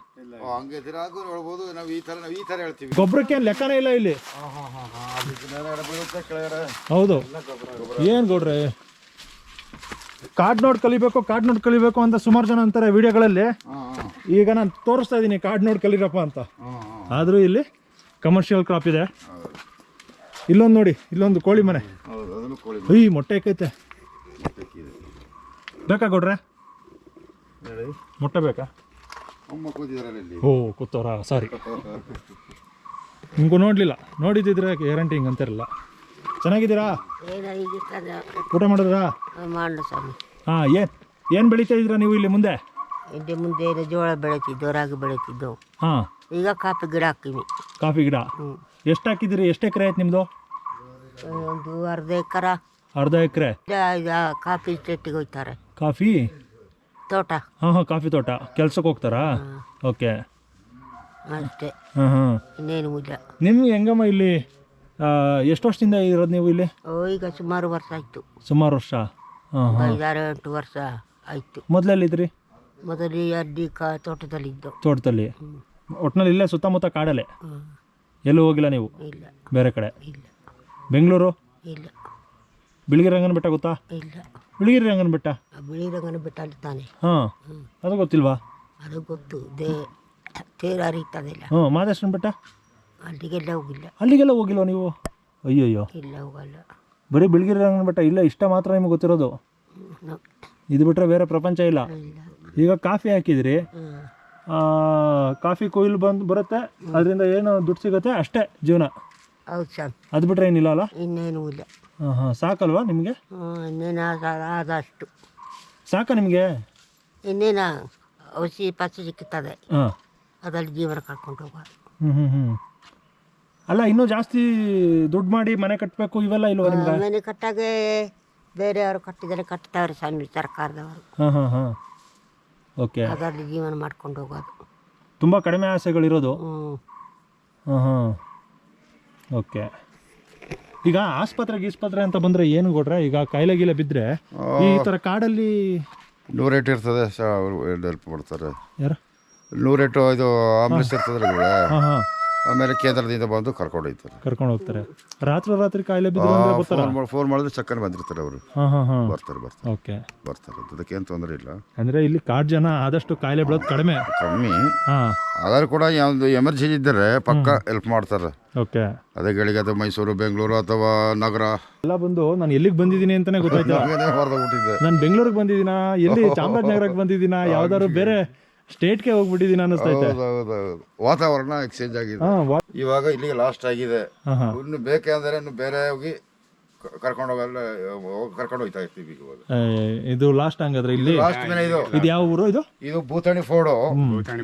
A: ಹಂಗೆ ದಿನಾಗೂ ನೋಡ್ಬೋದು ನಾವು ಈ ಥರ ನಾವು ಈ ಥರ ಹೇಳ್ತೀವಿ.
C: ಗೊಬ್ಬರಕ್ಕೆ ಲೆಕ್ಕನೇ ಇಲ್ಲ ಇಲ್ಲಿ. ಹೌದು. ಏನು ಗೌಡ್ರೆ ಕಾಡ್ ನೋಡ್ ಕಲಿಬೇಕು ಕಾಡ್ ನೋಡ್ ಕಲಿಬೇಕು ಅಂತ ಸುಮಾರು ಜನ ಅಂತಾರೆ ವಿಡಿಯೋಗಳಲ್ಲಿ. ಈಗ ನಾನು ತೋರಿಸ್ತಾ ಇದ್ದೀನಿ ಕಾಡ್ ನೋಡ್ ಕಲಿರಪ್ಪ ಅಂತ. ಆದರೂ ಇಲ್ಲಿ ಕಮರ್ಷಿಯಲ್ ಕ್ರಾಪ್ ಇದೆ. ಇಲ್ಲೊಂದು ನೋಡಿ ಇಲ್ಲೊಂದು ಕೋಳಿ ಮನೆ. ಅಯ್ಯ ಮೊಟ್ಟೆ ಇಕ್ಕೈತೆ ಬೇಕಾ
A: ಕೊಡ್ರೆ?
C: ಮೊಟ್ಟೆ ಬೇಕಾ? ಓ ಕೂತವ್ರ? ಸಾರಿ. ನಿಮಗೂ ನೋಡಲಿಲ್ಲ. ನೋಡಿದ್ದಿದ್ರೆ ಗ್ಯಾರಂಟಿ ಹಿಂಗೆ ಅಂತಿರಲ್ಲ. ಚೆನ್ನಾಗಿದ್ದೀರಾ? ಊಟ ಮಾಡಿದ್ರಾ?
E: ಮಾಡು ಸ್ವಾಮಿ.
C: ಹಾಂ ಏನು ಏನು ಬೆಳೀತಾ ಇದ್ದೀರಾ ನೀವು ಇಲ್ಲಿ ಮುಂದೆ?
E: ಹಿಂದೆ ಮುಂದೆ ಏನು ಜೋಳ ಬೆಳೀತಿದ್ದು ರಾಗಿ ಬೆಳೀತಿದ್ದು.
C: ಹಾಂ.
E: ಈಗ ಕಾಫಿ ಗಿಡ ಹಾಕ್ತೀವಿ
C: ಕಾಫಿ ಗಿಡ? ಎಷ್ಟು ಹಾಕಿದ್ದೀರಿ? ಎಷ್ಟು ಎಕರೆ ಆಯ್ತು ನಿಮ್ಮದು
E: ಒಂದು ಅರ್ಧ ಎಕರ.
C: ಅರ್ಧ ಎಕರೆ?
E: ಕಾಫಿ ಸ್ಟೇಟಿಗೆ ಹೋಗ್ತಾರೆ.
C: ಕಾಫಿ?
E: ತೋಟ.
C: ಹಾಂ ಹಾಂ ಕಾಫಿ ತೋಟ. ಕೆಲ್ಸಕ್ಕೆ ಹೋಗ್ತಾರಾ? ಓಕೆ.
E: ಅಷ್ಟೇ.
C: ಹಾಂ ಹಾಂ.
E: ಇನ್ನೇನು ಇಲ್ಲ.
C: ನಿಮ್ಗೆ ಹೆಂಗಮ್ಮ ಇಲ್ಲಿ? ಎಷ್ಟು ವರ್ಷದಿಂದ ಇರೋದು ನೀವು ಇಲ್ಲಿ?
E: ಓ ಈಗ ಸುಮಾರು ವರ್ಷ ಆಯಿತು.
C: ಸುಮಾರು ವರ್ಷ. ಹಾಂ ಹಾಂ.
E: ಐದಾರು ಎಂಟು ವರ್ಷ ಆಯಿತು.
C: ಮೊದಲೆಲ್ಲಿದ್ರಿ?
E: ಮೊದಲು ಅಡ್ಡಿ ಕಾ ತೋಟದಲ್ಲಿದ್ದು.
C: ತೋಟದಲ್ಲಿ. ಒಟ್ಟಿನಲ್ಲಿ ಇಲ್ಲೇ ಸುತ್ತಮುತ್ತ ಕಾಡಲ್ಲೇ? ಎಲ್ಲೂ ಹೋಗಿಲ್ಲ ನೀವು?
E: ಇಲ್ಲ.
C: ಬೇರೆ ಕಡೆ?
E: ಇಲ್ಲ.
C: ಬೆಂಗಳೂರು?
E: ಇಲ್ಲ.
C: ಬಿಳಿಗಿರಿ ರಂಗನ ಬೆಟ್ಟ ಗೊತ್ತಾ?
E: ಇಲ್ಲ.
C: ಬಿಳಿಗಿರಿ ರಂಗನ ಬೆಟ್ಟ
E: ಆ ಬಿಳಿ ರಂಗನ ಬೆಟ್ಟ ಅಲ್ಲಿ ತಾನೆ.
C: ಹಾಂ. ಅದು ಗೊತ್ತಿಲ್ವಾ?
E: ಅದು ಗೊತ್ತು. ದೇ ತೇರು ಹರಿತದಿಲ್ಲ
C: ಹ್ಞೂ ಮಾದೇಶ್ವರನ ಬೆಟ್ಟ?
E: ಅಲ್ಲಿಗೆಲ್ಲ ಹೋಗಿಲ್ಲ.
C: ಅಲ್ಲಿಗೆಲ್ಲ ಹೋಗಿಲ್ವ ನೀವು? ಅಯ್ಯಯ್ಯೋ.
E: ಇಲ್ಲ ಹೋಗಲ್ಲ.
C: ಬರೀ ಬಿಳಿಗಿರಿ ರಂಗನ ಬೆಟ್ಟ ಇಲ್ಲ ಇಷ್ಟ ಮಾತ್ರ ನಿಮ್ಗೆ ಗೊತ್ತಿರೋದು.
E: ನ-
C: ಇದು ಬಿಟ್ಟರೆ ಬೇರೆ ಪ್ರಪಂಚ ಇಲ್ಲ.
E: ಇಲ್ಲ.
C: ಈಗ ಕಾಫಿ ಹಾಕಿದ್ರಿ ಆ, ಕಾಫಿ ಕೊಯ್ಲು ಬಂದು ಬರುತ್ತೆ ಅದರಿಂದ ಏನು ದುಡ್ಡು ಸಿಗುತ್ತೆ? ಅಷ್ಟೇ ಜೀವನ.
E: ಹೌದು
C: ಅದು ಬಿಟ್ಟರೆ ಏನಿಲ್ಲ ಅಲ್ಲ?
E: ಇನ್ನೇನೂ ಇಲ್ಲ.
C: ಹಾಂ ಹಾಂ. ಸಾಕಲ್ವಾ ನಿಮಗೆ?
E: ಹ್ಞೂ ಇನ್ನೇನು ಆದ- ಆದಷ್ಟು.
C: ಸಾಕಾ ನಿಮಗೆ?
E: ಇನ್ನೇನು ಔಷಧಿ ಪಸಿ ಸಿಕ್ಕುತ್ತದೆ
C: ಹಾಂ.
E: ಅದರಲ್ಲಿ ಜೀವನ ಕಳ್ಕೊಂಡು ಹೋಗೋದು
C: ಹ್ಞೂ ಹ್ಞೂ ಹ್ಞೂ ಅಲ್ಲ ಇನ್ನೂ ಜಾಸ್ತಿ ದುಡ್ಡು ಮಾಡಿ ಮನೆ ಕಟ್ಟಬೇಕು ಇವೆಲ್ಲ ಇಲ್ವಾ ನಿಮ್ಗೆ?
E: ಮನೆ ಕಟ್ಟಾಗೆ ಬೇರೆಯವರು ಕಟ್ಟಿದರೆ ಕಟ್ತಾವ್ರೆ ಸಣ್ಣ ಸರ್ಕಾರದವರು.
C: ಹಾಂ ಹಾಂ ಹಾಂ. ಓಕೆ
E: ಅದರಲ್ಲಿ ಜೀವನ ಮಾಡ್ಕೊಂಡು ಹೋಗೋದು.
C: ತುಂಬ ಕಡಿಮೆ ಆಸೆಗಳಿರೋದು?
E: ಹ್ಞೂ
C: ಹಾಂ ಹಾಂ. ಓಕೆ ಈಗ ಆಸ್ಪತ್ರೆ ಗೀಸ್ಪತ್ರೆ ಅಂತ ಬಂದರೆ ಏನು ಕೊಡ್ರೆ? ಈಗ ಕಾಯಿಲೆ ಗೀಲೆ ಬಿದ್ದರೆ ಈ ಥರ ಕಾಡಲ್ಲಿ
A: ನೂರೇಟು ಇರ್ತದೆ ಸ ಅವರು ಹೆಲ್ಪ್ ಮಾಡ್ತಾರೆ.
C: ಯಾರು?
A: ನೂರೇಟು ಇದು ಆಂಬುಲೆನ್ಸ್ ಇರ್ತದೆ
C: ಹಾಂ ಹಾಂ.
A: ಆಮೇಲೆ ಕೇಂದ್ರದಿಂದ ಬಂದು ಕರ್ಕೊಂಡು ಹೋಗ್ತಾರೆ.
C: ಕರ್ಕೊಂಡು ಹೋಗ್ತಾರೆ. ರಾತ್ರಿ ರಾತ್ರಿ ಕಾಯಿಲೆ ಬಿದ್ದು ಬರ್ತಾರ?
A: ಫೋನ್ ಮಾಡಿ ಫೋನ್ ಮಾಡಿದ್ರೆ ಚಕ್ಕನೆ ಬಂದಿರ್ತಾರೆ ಅವರು.
C: ಹಾಂ ಹಾಂ ಹಾಂ.
A: ಬರ್ತಾರೆ ಬರ್ತಾರೆ.
C: ಓಕೆ.
A: ಬರ್ತಾರೆ. ಅದಕ್ಕೇನು ತೊಂದರೆ ಇಲ್ಲ.
C: ಅಂದ್ರೆ ಇಲ್ಲಿ ಕಾಡು ಜನ ಆದಷ್ಟು ಕಾಯಿಲೆ ಬೀಳೋದು ಕಡಿಮೆ.
A: ಕಮ್ಮಿ.
C: ಹಾ.
A: ಆದರೂ ಕೂಡ ಯಾವ್ದು ಎಮರ್ಜೆನ್ಸಿ ಇದ್ದರೆ ಪಕ್ಕ ಹೆಲ್ಪ್ ಮಾಡ್ತಾರೆ.
C: ಓಕೆ.
A: ಅದೇ ಗಳಿಗೆ ಅಥವಾ ಮೈಸೂರು ಬೆಂಗಳೂರು ಅಥವಾ ನಗರ.
C: ಎಲ್ಲ ಬಂದು ನಾನು ಎಲ್ಲಿಗೆ ಬಂದಿದ್ದೀನಿ ಅಂತಾನೆ ಗೊತ್ತಾಯ್ತು? ನಾನು ಬೆಂಗಳೂರಿಗೆ ಬಂದಿದ್ದೀನಾ? ಎಲ್ಲಿ ಚಾಮರಾಜನಗರಕ್ಕೆ ಬಂದಿದ್ದೀನಾ? ಯಾವ್ದಾದ್ರು ಬೇರೆ ಸ್ಟೇಟ್ಗೆ ಹೋಗ್ಬಿಟ್ಟಿದೀನಿ ಅನ್ನಿಸ್ತೈತೆ.
A: ಹೌದೌದು ವಾತಾವರಣ ಎಕ್ಸ್ಚೇಂಜ್ ಆಗಿದೆ.
C: ಹಾಂ ವಾ
A: ಇವಾಗ ಇಲ್ಲಿಗೆ ಲಾಸ್ಟ್ ಆಗಿದೆ.
C: ಹಾಂ ಹಾಂ.
A: ಇನ್ನು ಬೇಕಂದ್ರೆ ಅಂದರೆ ಇನ್ನು ಬೇರೆ ಹೋಗಿ ಕ- ಕರ್ಕೊಂಡು ಹೋಗಲ್ಲ ಹೋಗ್- ಕರ್ಕೊಂಡು ಹೋಗ್ತಾ ಇರ್ತೀವಿ ಇವಾಗ.
C: ಇದು ಲಾಸ್ಟ್ ಹಂಗಾದ್ರೆ ಇಲ್ಲಿ?
A: ಲಾಸ್ಟ್ ಮೇಲೆ ಇದು.
C: ಇದು ಯಾವ ಊರು ಇದು?
A: ಇದು ಭೂತಾಣಿ ಫೋರ್ಡು.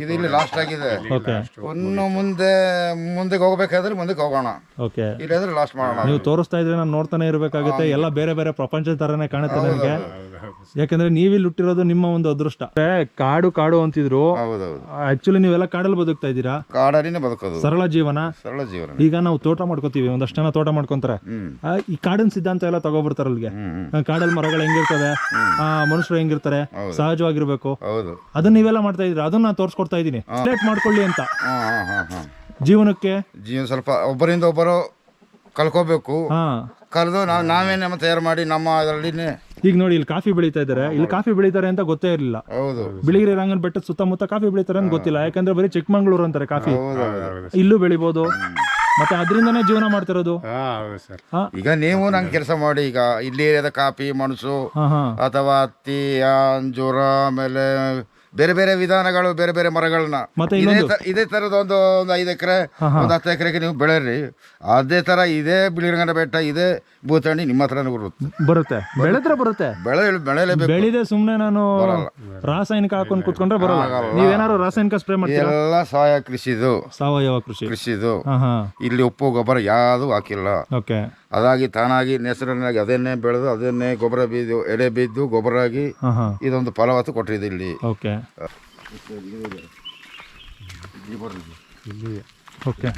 A: ಇದು ಇಲ್ಲಿ ಲಾಸ್ಟ್ ಆಗಿದೆ.
C: ಓಕೆ
A: ಇನ್ನು ಮುಂದೆ ಮುಂದಕ್ಕೆ ಹೋಗ್ಬೇಕಾದ್ರೆ ಮುಂದಕ್ಕೆ ಹೋಗೋಣ.
C: ಓಕೆ
A: ಇಲ್ಲಾಂದ್ರೆ ಲಾಸ್ಟ್ ಮಾಡೋಣ.
C: ನೀವು ತೋರಿಸ್ತಾ ಇದ್ರೆ ನಾನು ನೋಡ್ತಾನೆ ಇರಬೇಕಾಗುತ್ತೆ. ಎಲ್ಲ ಬೇರೆ ಬೇರೆ ಪ್ರಪಂಚದ ತರನೇ ಕಾಣುತ್ತೆ ನನಗೆ. ಯಾಕಂದ್ರೆ ನೀವಿಲ್ಲಿ ಹುಟ್ಟಿರೋದು ನಿಮ್ಮ ಒಂದು ಅದೃಷ್ಟ. ಕಾಡು ಕಾಡು ಅಂತಿದ್ರು.
A: ಹೌದೌದು.
C: ಆಕ್ಚುಲಿ ನೀವೆಲ್ಲ ಕಾಡಲ್ಲಿ ಬದುಕ್ತಾ ಇದ್ದೀರಾ?
A: ಕಾಡಲ್ಲಿನೇ ಬದುಕೋದು.
C: ಸರಳ ಜೀವನ.
A: ಸರಳ ಜೀವನ.
C: ಈಗ ನಾವು ತೋಟ ಮಾಡ್ಕೋತೀವಿ ಒಂದಷ್ಟು ಜನ ತೋಟ ಮಾಡ್ಕೊಂತಾರೆ. ಈ ಕಾಡಿನ ಸಿದ್ಧಾಂತ ಎಲ್ಲ ತಗೋಬರ್ತಾರ ಅಲ್ಲಿಗೆ. ಕಾಡಲ್ಲಿ ಮರಗಳು ಹೆಂಗಿರ್ತವೆ? ಆ, ಮನುಷ್ಯರು ಹೆಂಗಿರ್ತಾರೆ? ಸಹಜವಾಗಿರ್ಬೇಕು.
A: ಹೌದು.
C: ಅದನ್ನ ನೀವೆಲ್ಲ ಮಾಡ್ತಾ ಇದ್ದೀರಾ? ಅದನ್ನ ನಾನು ತೋರಿಸ್ಕೊಡ್ತಾ ಇದ್ದೀನಿ. ಸ್ಟೇಟ್ ಮಾಡ್ಕೊಳ್ಳಿ ಅಂತ. ಜೀವನಕ್ಕೆ?
A: ಜೀವನ ಸ್ವಲ್ಪ ಒಬ್ಬರಿಂದ ಒಬ್ಬರು ಕಲ್ಕೋಬೇಕು.
C: ಹಾ.
A: ಕರೆದು ನಾವು ನಾವೇ ನಮ್ಮ ತಯಾರು ಮಾಡಿ ನಮ್ಮ ಅದರಲ್ಲಿ
C: ಈಗ ನೋಡಿ ಇಲ್ಲಿ ಕಾಫಿ ಬೆಳೀತಾ ಇದ್ದಾರೆ. ಇಲ್ಲಿ ಕಾಫಿ ಬೆಳೀತಾರೆ ಅಂತ ಗೊತ್ತೇ ಇರಲಿಲ್ಲ.
A: ಹೌದು.
C: ಬಿಳಿಗಿರಿ ರಂಗನ ಬೆಟ್ಟದ ಸುತ್ತಮುತ್ತ ಕಾಫಿ ಬೆಳೀತಾರೆ ಅಂತ ಗೊತ್ತಿಲ್ಲ. ಯಾಕಂದ್ರೆ ಬರೀ ಚಿಕ್ಕಮಂಗ್ಳೂರು ಅಂತಾರೆ ಕಾಫಿ. ಇಲ್ಲೂ ಬೆಳಿಬೋದು. ಮತ್ತೆ ಅದರಿಂದನೇ ಜೀವನ ಮಾಡ್ತಿರೋದು.
F: ಸರ್.
A: ಈಗ ನೀವು ನಂಗೆ ಕೆಲಸ ಮಾಡಿ ಈಗ ಇಲ್ಲಿ ಏರಿಯಾದ ಕಾಫಿ ಮೆಣಸು ಅಥವಾ ಹತ್ತಿ ಅಂಜೂರ ಆಮೇಲೆ ಬೇರೆ ಬೇರೆ ವಿಧಾನಗಳು ಬೇರೆ ಬೇರೆ ಮರಗಳನ್ನ.
C: ಮತ್ತೆ
A: ಇದೇ
C: ಇನ್ನೊಂದು?
A: ತ- ಇದೇ ತರದ ಒಂದು ಒಂದು ಐದು ಎಕರೆ ಒಂದು ಹತ್ತು ಎಕರೆಗೆ ನೀವು ಬೆಳೆರಿ. ಅದೇ ತರ ಇದೇ ಬಿಳಿರಂಗನ ಬೆಟ್ಟ ಇದೇ ಭೂತಾಣಿ ನಿಮ್ಮ ಹತ್ರನೇ ಬರುತ್ತೆ.
C: ಬರುತ್ತೆ. ಬೆಳೆದ್ರೆ ಬರುತ್ತೆ.
A: ಬೆಳೆ ಬೆಳೆಯಲೇಬೇಕು.
C: ಬೆಳಿದೆ ಸುಮ್ನೆ ನಾನು ರಾಸಾಯನಿಕ ಹಾಕೊಂಡು ಕುತ್ಕೊಂಡ್ರೆ ಬರಲ್ಲ. ನೀವೇನಾದ್ರು ರಾಸಾಯನಿಕ ಸ್ಪ್ರೇ ಮಾಡಿ
A: ಎಲ್ಲ ಸಹಾಯ ಕೃಷಿದು.
C: ಸಾವಯವ ಕೃಷಿ.
A: ಕೃಷಿದು.
C: ಹಾ ಹಾ.
A: ಇಲ್ಲಿ ಉಪ್ಪು ಗೊಬ್ಬರ ಯಾವುದು ಹಾಕಿಲ್ಲ.
C: ಓಕೆ.
A: ಅದಾಗಿ ತಾನಾಗಿ ನೆಸರನ್ನಾಗಿ ಅದನ್ನೇ ಬೆಳೆದು ಅದನ್ನೇ ಗೊಬ್ಬರ ಬಿದ್ದು ಎಡೆ ಬಿದ್ದು ಗೊಬ್ಬರ ಆಗಿ ಇದೊಂದು ಫಲವತ್ತು ಕೊಟ್ಟಿದೆ ಇಲ್ಲಿ.
C: ಓಕೆ. ಓಕೆ.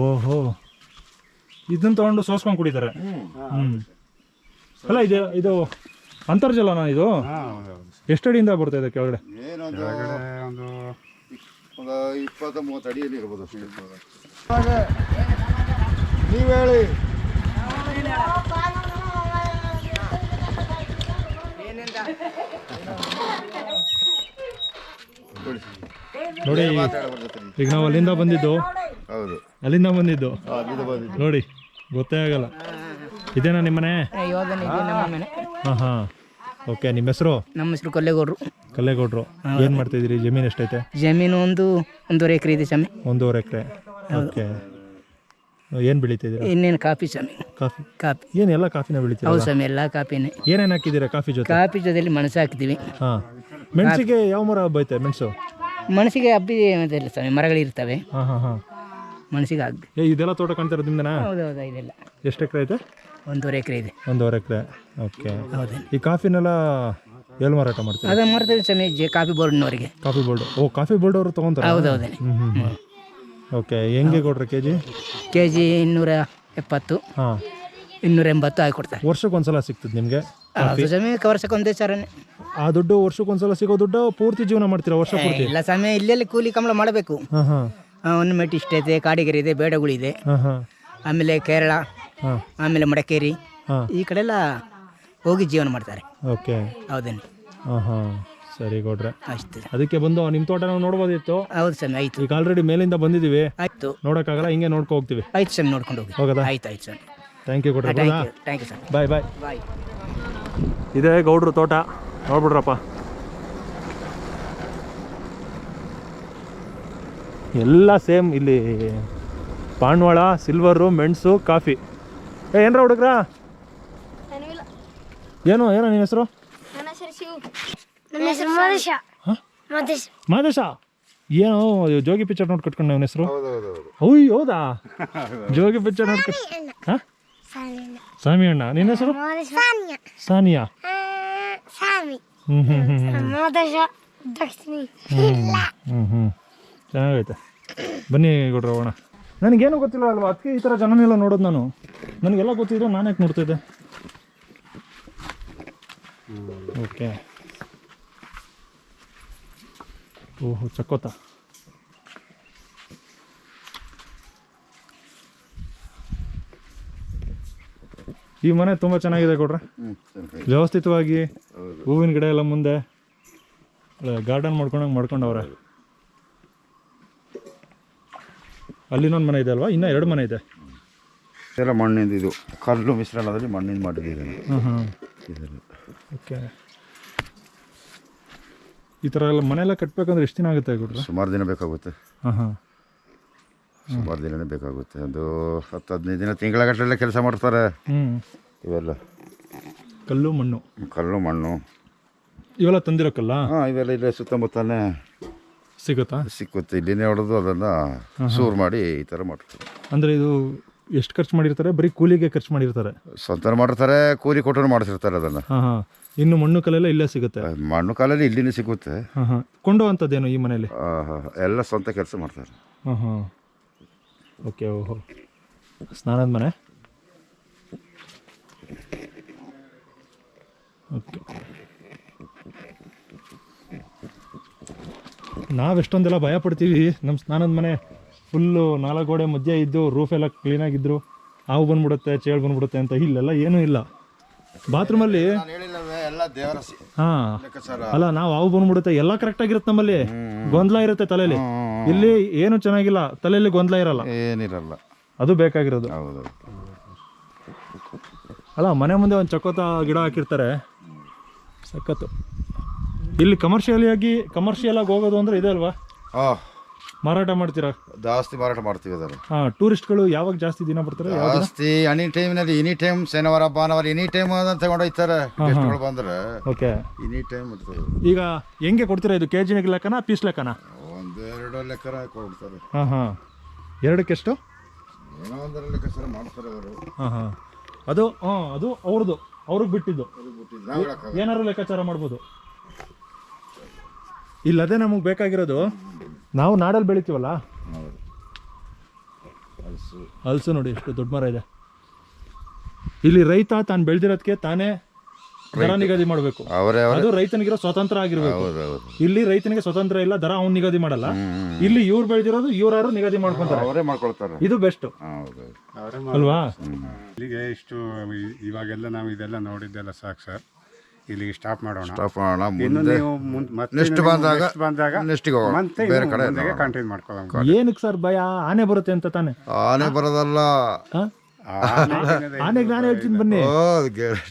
C: ಓಹೋ. ಇದನ್ನ ತಗೊಂಡು ಸೋಸ್ಕೊಂಡು ಕುಡಿತಾರೆ. ಹ್ಮ್. ಅಲ್ಲ ಇದು ಇದು ಅಂತರ್ಜಲನಾ ಇದು? ಎಷ್ಟಡಿಯಿಂದ ಬರ್ತಾ ಇದೆ ಕೆಳಗಡೆ?
F: ಒಂದು
A: ಒಂದು ಇಪ್ಪತ್ತು ಮೂವತ್ತು ಅಡಿಯಲ್ಲಿ ಇರ್ಬೋದು ನೀವು ಹೇಳಿ
C: ನೋಡಿ ಈಗ ನಾವು ಅಲ್ಲಿಂದ ಬಂದಿದ್ದು?
A: ಹೌದು.
C: ಅಲ್ಲಿಂದ ಬಂದಿದ್ದು? ನೋಡಿ ಗೊತ್ತೇ ಆಗಲ್ಲ. ಇದೇನಾ ನಿಮ್ಮನೆ ಹಾಂ ಹಾಂ. ಓಕೆ ನಿಮ್ಮ ಹೆಸರು?
G: ನಮ್ಮ ಹೆಸರು ಕಲ್ಲೇಗೌಡ್ರು.
C: ಕಲ್ಲೇಗೌಡ್ರು. ಏನು ಮಾಡ್ತಿದ್ದೀರಿ ಜಮೀನು ಎಷ್ಟೈತೆ?
G: ಜಮೀನು ಒಂದು ಒಂದೂವರೆ ಎಕರೆ ಇದೆ ಸ್ವಾಮಿ
C: ಒಂದೂವರೆ ಎಕರೆ. ಓಕೆ. ಏನು ಬೆಳಿತಿದ್ದೀರಾ?
G: ಇನ್ನೇನು ಕಾಫಿ ಸ್ವಾಮಿ.
C: ಕಾಫಿ.
G: ಕಾಫಿ.
C: ಏನೆಲ್ಲ ಕಾಫಿನ ಬೆಳಿತೀರಾ
G: ಹೌದು ಸ್ವಾಮಿ ಎಲ್ಲ ಕಾಫಿನೇ.
C: ಏನೇನು ಹಾಕಿದ್ದೀರಾ ಕಾಫಿ ಜೊತೆ?
G: ಕಾಫಿ ಜೊತೆಲಿ ಮೆಣಸು ಹಾಕ್ತೀವಿ
C: ಹಾಂ. ಮೆಣಸಿಗೆ ಯಾವ ಮರ ಬೈತೆ ಮೆಣಸು?
G: ಮನಸ್ಸಿಗೆ ಹಬ್ಬಿ ಇಲ್ಲ ಸ್ವಾಮಿ ಮರಗಳಿರ್ತವೆ
C: ಹಾಂ ಹಾಂ ಹಾಂ.
G: ಮನಸ್ಸಿಗೆ ಹಾಕ್ಬೇಕು
C: ಏ ಇದೆಲ್ಲ ತೋಟ ಕಾಣ್ತಾ ಇರೋದು ನಿಮ್ದನಾ?
G: ಹೌದು ಹೌದು ಇದೆಲ್ಲ.
C: ಎಷ್ಟು ಎಕರೆ ಐತೆ?
G: ಒಂದೂವರೆ ಎಕರೆ ಇದೆ.
C: ಒಂದೂವರೆ ಎಕರೆ ಓಕೆ.
G: ಹೌದು.
C: ಈ ಕಾಫಿನೆಲ್ಲ ಎಲ್ಲಿ ಮಾರಾಟ ಮಾಡ್ತೀರಾ?
G: ಅದೇ ಮಾಡ್ತೀವಿ ಸ್ವಾಮಿ ಜೆ ಕಾಫಿ ಬೋರ್ಡ್ನವರಿಗೆ.
C: Coffee board. ಓ ಕಾಫಿ ಬೋರ್ಡ್ ಅವರು ತೊಗೊಂತಾರೆ?
G: ಹೌದು ಹೌದು
C: ಹ್ಞೂ ಹ್ಞೂ ಓಕೆ ಹೆಂಗೆ ಕೊಡ್ರಿ ಕೆ ಜಿ
G: ಕೆ ಜಿ ಇನ್ನೂರ ಎಪ್ಪತ್ತು.
C: ಹಾಂ.
G: ಇನ್ನೂರ ಎಂಬತ್ತು ಹಾಕಿ ಕೊಡ್ತಾರೆ
C: ವರ್ಷಕ್ಕೆ ಒಂದ್ಸಲ ಸಿಗ್ತದೆ ನಿಮಗೆ
G: ಅದು ಸ್ವಾಮಿ ವರ್ಷಕ್ಕೆ ಒಂದೇ ಸರನೆ.
C: ಆ ದುಡ್ಡು ವರ್ಷಕ್ಕೆ ಒಂದ್ಸಲ ಸಿಗೋ ದುಡ್ಡು ಪೂರ್ತಿ ಜೀವನ ಮಾಡ್ತೀರಾ ವರ್ಷ ಪೂರ್ತಿ?
G: ಇಲ್ಲ ಸ್ವಾಮಿ ಇಲ್ಲೆಲ್ಲಿ ಕೂಲಿ ಕಂಬಳ ಮಾಡಬೇಕು.
C: ಹಾಂ ಹಾಂ.
G: ಒಂದು ಮೆಟ್ ಇಷ್ಟ ಐತೆ ಕಾಡಿಗೆರೆ ಇದೆ ಬೇಡಗುಳಿದೆ
C: ಹಾಂ ಹಾಂ.
G: ಆಮೇಲೆ ಕೇರಳ
C: ಹಾಂ.
G: ಆಮೇಲೆ ಮಡಕೇರಿ
C: ಹಾಂ.
G: ಈ ಕಡೆ ಎಲ್ಲ ಹೋಗಿ ಜೀವನ ಮಾಡ್ತಾರೆ.
C: ಓಕೆ.
G: ಹೌದೇನು
C: ಹಾಂ ಹಾಂ. ಸರಿ ಕೊಟ್ರೆ
G: ಅಷ್ಟೇ
C: ಅದಕ್ಕೆ ಬಂದು ನಿಮ್ಮ ತೋಟ ನಾವು ನೋಡ್ಬೋದಿತ್ತು?
G: ಹೌದು ಸರ್ ಆಯ್ತು.
C: ಈಗ ಆಲ್ರೆಡಿ ಮೇಲಿಂದ ಬಂದಿದೀವಿ.
G: ಆಯ್ತು.
C: ನೋಡಕ್ಕಾಗಲ್ಲ ಹಿಂಗೆ ನೋಡ್ಕೊ ಹೋಗ್ತೀವಿ.
G: ಆಯ್ತು ಸರ್ ನೋಡ್ಕೊಂಡು ಹೋಗಿ.
C: ಹೋಗೋದಾ?
G: ಆಯ್ತು ಆಯ್ತು ಸರ್
C: ಥ್ಯಾಂಕ್ ಯು
G: ಕೊಟ್ರೆ thank you sir
C: bye bye
G: bye
C: ಇದೇ ಗೌಡ್ರು ತೋಟ. ನೋಡ್ಬಿಡ್ರಪ್ಪ. ಎಲ್ಲ ಸೇಮ್ ಇಲ್ಲಿ ಪಾಂಡವಾಳ ಸಿಲ್ವರು ಮೆಣಸು ಕಾಫಿ. ಏ ಏನರ ಹುಡುಗ್ರಾ? ಏನು ಏನೋ ನಿನ್ನ ಹೆಸರು?
H: ನನ್ನ ಹೆಸರು ಮಾದೇಶ. ನನ್ನ ಹೆಸರು ಮಾದೇಶ.
C: ಏನೋ ಜೋಗಿ ಪಿಕ್ಚರ್ ನೋಡಿ ಕಟ್ಕೊಂಡು ಅವನ ಹೆಸರು? ಹೌದು? ಹೌದಾ ಜೋಗಿ ಪಿಕ್ಚರ್ ನೋಡಿ ಸಾಮಿ ಹಾಂ? ಸ್ವಾಮಿ ಅಣ್ಣ. ನಿನ್ನ ಹೆಸರು?
H: ಸಾನ್ಯ.
C: ಹ್ಞೂ ಹ್ಞೂ ಹ್ಞೂ ಹ್ಞೂ
H: ದಕ್ಷಿಣಿ.
C: ಹ್ಞೂ ಹ್ಞೂ ಹ್ಞೂ ಚೆನ್ನಾಗೈತೆ. ಬನ್ನಿ ಕೊಡ್ರಿ ಹೋಗೋಣ. ನನಗೇನು ಗೊತ್ತಿಲ್ಲ ಅಲ್ವಾ? ಅದಕ್ಕೆ ಈ ಥರ ಜನನೆಲ್ಲ ನೋಡೋದು ನಾನು. ನನಗೆಲ್ಲ ಗೊತ್ತಿದ್ರೆ ನಾನು ಯಾಕೆ ನೋಡ್ತಿದ್ದೆ? ಓಕೆ. ಓಹೋ ಚಕ್ಕೋತ ಈ ಮನೆ ತುಂಬ ಚೆನ್ನಾಗಿದೆ ಕೊಡ್ರೆ ವ್ಯವಸ್ಥಿತವಾಗಿ ಹೂವಿನ ಗಿಡ ಎಲ್ಲ ಮುಂದೆ ಗಾರ್ಡನ್ ಮಾಡ್ಕೊಂಡಂಗೆ ಅಲ್ಲಿ ಅಲ್ಲಿನೊಂದು ಮನೆ ಇದೆ ಅಲ್ವಾ? ಇನ್ನೂ ಎರಡು ಮನೆ ಇದೆ.
A: ಎಲ್ಲ ಮಣ್ಣಿಂದ ಇದು. ಕಲ್ಲು ಮಿಶ್ರಣದಲ್ಲಿ ಮಣ್ಣಿಂದ ಮಾಡಿದ್ದೀರಿ
C: ಹಾಂ ಹಾಂ ಓಕೆ ಈ ಥರ ಎಲ್ಲ ಮನೆಯೆಲ್ಲ ಕಟ್ಟಬೇಕಂದ್ರೆ ಎಷ್ಟು ದಿನ ಆಗುತ್ತೆ ಕೊಡ್ರೆ
A: ಸುಮಾರು ದಿನ ಬೇಕಾಗುತ್ತೆ.
C: ಹಾಂ ಹಾಂ.
A: ಸುಮಾರು ದಿನನೇ ಬೇಕಾಗುತ್ತೆ. ಒಂದು ಹತ್ತು ಹದಿನೈದು ದಿನ ತಿಂಗಳಗಟ್ಟಲೆ ಕೆಲಸ ಮಾಡ್ತಾರೆ.
C: ಹ್ಞೂ
A: ಇವೆಲ್ಲ.
C: ಕಲ್ಲು ಮಣ್ಣು.
A: ಕಲ್ಲು ಮಣ್ಣು.
C: ಇವೆಲ್ಲ ತಂದಿರೋಕ್ಕಲ್ಲ
A: ಹಾಂ ಇವೆಲ್ಲ ಇಲ್ಲೇ ಸುತ್ತಮುತ್ತಲೇ
C: ಸಿಗುತ್ತಾ?
A: ಸಿಕ್ಕುತ್ತೆ. ಇಲ್ಲಿನೇ ಹೊಡೆದು ಅದನ್ನು ಸೂರು ಮಾಡಿ ಈ ಥರ ಮಾಡ್ತಾರೆ
C: ಅಂದರೆ ಇದು ಎಷ್ಟು ಖರ್ಚು ಮಾಡಿರ್ತಾರೆ? ಬರೀ ಕೂಲಿಗೆ ಖರ್ಚು ಮಾಡಿರ್ತಾರೆ.
A: ಸ್ವಂತ ಮಾಡಿರ್ತಾರೆ ಕೂಲಿ ಕೊಟ್ಟರು ಮಾಡಿಸಿರ್ತಾರೆ ಅದನ್ನು.
C: ಹಾಂ ಹಾಂ. ಇನ್ನು ಮಣ್ಣು ಕಲ್ಲೆಲ್ಲ ಇಲ್ಲೇ ಸಿಗುತ್ತೆ.
A: ಮಣ್ಣು ಕಾಲಲ್ಲಿ ಇಲ್ಲಿನೇ ಸಿಗುತ್ತೆ.
C: ಹಾಂ ಹಾಂ. ಕೊಂಡೋವಂಥದ್ದೇನು ಈ ಮನೇಲಿ
A: ಆ, ಹ, ಹ. ಎಲ್ಲ ಸ್ವಂತ ಕೆಲಸ ಮಾಡ್ತಾರೆ.
C: ಹಾಂ ಹಾಂ. ಓಕೆ ಓಹೋ ಸ್ನಾನದ ಮನೆ? ಓಕೆ. ನಾವು ಎಷ್ಟೊಂದೆಲ್ಲ ಭಯ ಪಡ್ತೀವಿ ನಮ್ಮ ಸ್ನಾನದ ಮನೆ. ಫುಲ್ಲು ನಾಲ್ಕು ಗೋಡೆ ಮಧ್ಯೆ ಇದ್ದು ರೂಫ್ ಎಲ್ಲ ಕ್ಲೀನಾಗಿದ್ರು ಹಾವು ಬಂದ್ಬಿಡುತ್ತೆ ಚೇಳು ಬಂದ್ಬಿಡುತ್ತೆ ಅಂತ ಇಲ್ಲೆಲ್ಲ ಏನೂ ಇಲ್ಲ. ಬಾತ್ರೂಮಲ್ಲಿ ಹಾಂ. ಅಲ್ಲ ನಾವು ಹಾವು ಬಂದ್ಬಿಡುತ್ತೆ ಎಲ್ಲ ಕರೆಕ್ಟ್ ಆಗಿರುತ್ತೆ ನಮ್ಮಲ್ಲಿ. ಗೊಂದಲ ಇರುತ್ತೆ ತಲೆಯಲ್ಲಿ ಇಲ್ಲಿ ಏನು ಚೆನ್ನಾಗಿಲ್ಲ ತಲೆಯಲ್ಲಿ ಗೊಂದಲ ಇರಲ್ಲ.
A: ಏನಿರಲ್ಲ.
C: ಅದು ಬೇಕಾಗಿರೋದು.
A: ಹೌದು
C: ಅಲ್ಲ ಮನೆ ಮುಂದೆ ಒಂದು ಚಕೋತ ಗಿಡ ಹಾಕಿರ್ತಾರೆ. ಸಖತ್ತು. ಇಲ್ಲಿ ಕಮರ್ಷಿಯಲಿಯಾಗಿ ಕಮರ್ಷಿಯಲ್ ಆಗಿ ಹೋಗೋದು ಅಂದ್ರೆ ಇದೆ ಅಲ್ವಾ? ಮಾರಾಟ ಮಾಡ್ತೀರಾ?
A: ಜಾಸ್ತಿ ಮಾರಾಟ ಮಾಡ್ತೀವಿ ಅದನ್ನು.
C: ಹಾಂ ಟೂರಿಸ್ಟ್ಗಳು ಯಾವಾಗ ಜಾಸ್ತಿ ದಿನ ಬರ್ತಾರೆ? ದಿನ?
A: ಜಾಸ್ತಿ ಎನಿ ಟೈಮ್ನಲ್ಲಿ ಎನಿ ಟೈಮ್ ಶನಿವಾರ ಭಾನುವಾರ ಎನಿ ಟೈಮ್ ಅದನ್ನ ತಗೊಂಡೋಗ್ತಾರೆ ಗೆಸ್ಟ್ಗಳು ಬಂದ್ರೆ.
C: ಓಕೆ.
A: ಎನಿ ಟೈಮ್ ಇರ್ತದೆ
C: ಈಗ ಹೆಂಗೆ ಕೊಡ್ತೀರಾ ಇದು? ಕೆ ಜಿ ಲೆಕ್ಕನ ಪೀಸ್ ಲೆಕ್ಕನ?
A: ಒಂದೆರಡು ಲೆಕ್ಕ ಕೊಡ್ತಾರೆ.
C: ಹಾಂ ಹಾಂ. ಎರಡಕ್ಕೆಷ್ಟು
A: ಏನೋ ಒಂದರ ಲೆಕ್ಕಾಚಾರ ಮಾಡ್ತಾರೆ ಅವರು.
C: ಹಾಂ ಹಾಂ. ಅದು ಹಾಂ ಅದು ಅವ್ರದ್ದು ಅವ್ರಿಗೆ ಬಿಟ್ಟಿದ್ದು.
A: ನಾವು ಹೇಳಕ್ಕಾಗಲ್ಲ.
C: ಏನಾದ್ರು ಲೆಕ್ಕಾಚಾರ ಮಾಡ್ಬೋದು. ಇಲ್ಲ ಅದೇ ನಮಗೆ ಬೇಕಾಗಿರೋದು ನಾವು ನಾಡಲ್ಲಿ ಬೆಳಿತೀವಲ್ಲ?
A: ಹೌದು. ಹಲ್ಸು.
C: ಹಲ್ಸು ನೋಡಿ ಎಷ್ಟು ದೊಡ್ಡ ಮರ ಇದೆ. ಇಲ್ಲಿ ರೈತ ತಾನು ಬೆಳೆದಿರೋದಕ್ಕೆ ತಾನೇ ದರ ನಿಗದಿ ಮಾಡಬೇಕು.
A: ಅವರೇ
C: ಅದು ರೈತನಿಗಿರೋ ಸ್ವತಂತ್ರ ಆಗಿರ್ಬೇಕು.
A: ಹೌದು ಹೌದು.
C: ಇಲ್ಲಿ ರೈತನಿಗೆ ಸ್ವತಂತ್ರ ಇಲ್ಲ ದರ ಅವ್ನು ನಿಗದಿ ಮಾಡಲ್ಲ. ಇಲ್ಲಿ ಇವ್ರು ಬೆಳೆದಿರೋದು ಇವ್ರಾರು ನಿಗದಿ ಮಾಡ್ಕೊಂತಾರೆ.
A: ಅವರೇ ಮಾಡ್ಕೊಳ್ತಾರೆ.
C: ಇದು ಬೆಸ್ಟ್.
A: ಹೌದು
F: ಅವರೇ
C: ಅಲ್ವಾ?
F: ಇಲ್ಲಿಗೆ ಇಷ್ಟು ಇವಾಗೆಲ್ಲ ನಾವು ಇದೆಲ್ಲ ನೋಡಿದ್ದೆಲ್ಲ ಸಾಕು ಸರ್. ಇಲ್ಲಿಗೆ ಸ್ಟಾಪ್ ಮಾಡೋಣ.
A: ಸ್ಟಾಪ್ ಮಾಡೋಣ
F: ಇನ್ನು
A: ಮುಂದೆ
F: ನೀವು ಮುಂದ್- ಮತ್ತೆ
A: ನೆಕ್ಸ್ಟ್
F: ನೀವು
A: ಬಂದಾಗ
F: next ಬಂದಾಗ
A: ನೆಕ್ಸ್ಟಿಗೆ ಹೋಗೋಣ
F: ಮತ್ತೆ
A: ಬೇರೆ ಕಡೆ
F: ಕಂಟಿನ್ಯೂ ಮಾಡ್ಕೊಳ್ಳೋಣ.
C: ಏನಕ್ಕೆ ಸರ್ ಭಯ? ಆನೆ ಬರುತ್ತೆ ಅಂತ ತಾನೆ.
A: ಆನೆ ಬರೋದಲ್ಲ.
C: ಹಾ? ಆನೆಗೆ ನಾನು ಹೇಳ್ತೀನಿ ಬನ್ನಿ.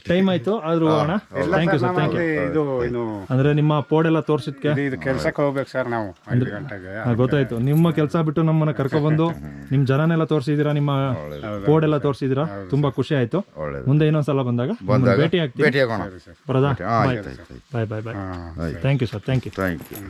C: ಟೈಮ್ ಆಯ್ತು ಆದ್ರೂ ಹೋಗೋಣ. Thank you sir thank you
F: ಇದು
C: ಅಂದ್ರೆ ನಿಮ್ಮ ಪೋಡೆಲ್ಲ ತೋರ್ಸಿದ್ಕೆ?
F: ಇದು- ಕೆಲ್ಸಕ್ಕೆ ಹೋಗ್ಬೇಕು ಸರ್ ನಾವು ಐದು ಗಂಟೆಗೆ.
C: ಗೊತ್ತಾಯ್ತು. ನಿಮ್ಮ ಕೆಲಸ ಬಿಟ್ಟು ನಮ್ಮನ್ನ ಕರ್ಕೊಬಂದು ನಿಮ್ ಜನನೆಲ್ಲ ತೋರಿಸಿದೀರಾ? ನಿಮ್ಮ ಬೋರ್ಡ್ ಎಲ್ಲ ತೋರಿಸಿದೀರಾ? ತುಂಬಾ ಖುಷಿ ಆಯ್ತು. ಮುಂದೆ ಇನ್ನೊಂದ್ಸಲ ಬಂದಾಗ ಭೇಟಿ
A: ಆಗ್ತೀವಿ
C: ಬರೋದಾ? Bye bye
A: bye
C: thank you sir. Thank you
A: thank you